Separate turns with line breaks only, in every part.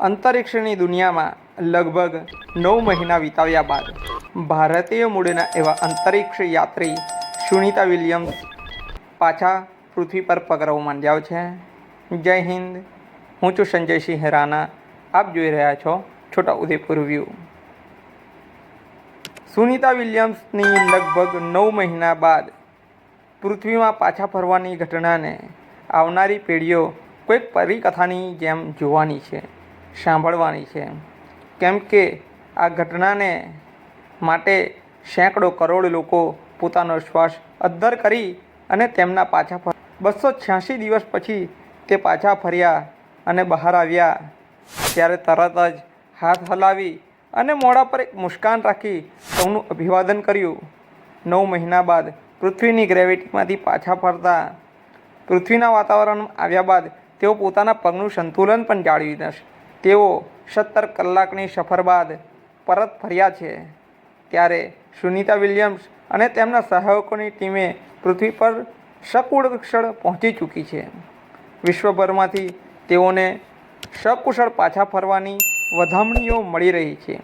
અંતરિક્ષની દુનિયામાં લગભગ નવ મહિના વિતાવ્યા બાદ ભારતીય મૂળના એવા અંતરિક્ષ યાત્રી સુનિતા વિલિયમ્સ પાછા પૃથ્વી પર પગરવ માંડ્યા છે. જય હિન્દ. હું છું સંજયસિંહ રાણા. આપ જોઈ રહ્યા છો છોટા ઉદેપુર વ્યૂ સુનિતા વિલિયમ્સની લગભગ નવ મહિના બાદ પૃથ્વીમાં પાછા ફરવાની ઘટનાને આવનારી પેઢીઓ કોઈક પરિકથાની જેમ જોવાની છે, સાંભળવાની છે. કેમ કે આ ઘટનાને માટે સેંકડો કરોડ લોકો પોતાનો શ્વાસ અદ્ધર કરી અને તેમના પાછા બસો છ્યાસી દિવસ પછી તે પાછા ફર્યા અને બહાર આવ્યા. ત્યારે તરત જ હાથ હલાવી અને મોઢા પર એક મુસ્કાન રાખી સૌનું અભિવાદન કર્યું. નવ મહિના બાદ પૃથ્વીની ગ્રેવિટીમાંથી પાછા ફરતા. પૃથ્વીના વાતાવરણમાં આવ્યા બાદ તેઓ પોતાના પગનું સંતુલન પણ જાળવી દેશે તેઓ સત્તર કલાકની સફર બાદ પરત ફર્યા છે. ત્યારે સુનિતા વિલિયમ્સ અને તેમના સહાયકોની ટીમે પૃથ્વી પર સકુશળ પહોંચી ચૂકી છે. વિશ્વભરમાંથી તેઓને સકુશળ પાછા ફરવાની વધામણીઓ મળી રહી છે.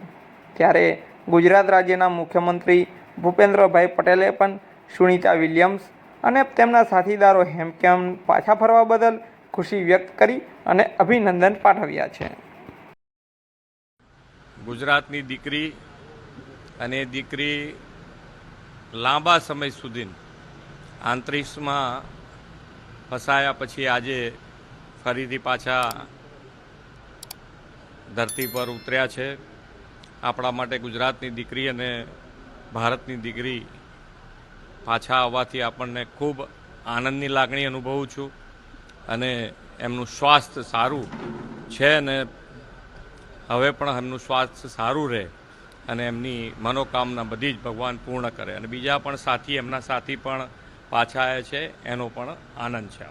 ત્યારે ગુજરાત રાજ્યના મુખ્યમંત્રી ભૂપેન્દ્રભાઈ પટેલે પણ સુનિતા વિલિયમ્સ અને તેમના સાથીદારો હેમકેમ પાછા ફરવા બદલ ખુશી વ્યક્ત કરી અને અભિનંદન પાઠવ્યા છે.
ગુજરાતની દીકરી અને દીકરી લાંબા સમય સુધી આંતરિક્ષમાં ફસાયા પછી આજે ફરીથી પાછા ધરતી પર ઉતર્યા છે. આપણા માટે ગુજરાતની દીકરી અને ભારતની દીકરી પાછા આવવાથી આપણને ખૂબ આનંદની લાગણી અનુભવું છું અને એમનું સ્વાસ્થ્ય સારું છે અને હવે પણ એમનું સ્વાસ્થ્ય સારું રહે અને એમની મનોકામના બધી જ ભગવાન પૂર્ણ કરે અને બીજા પણ સાથી, એમના સાથી પણ પાછા આવ્યા છે એનો પણ આનંદ છે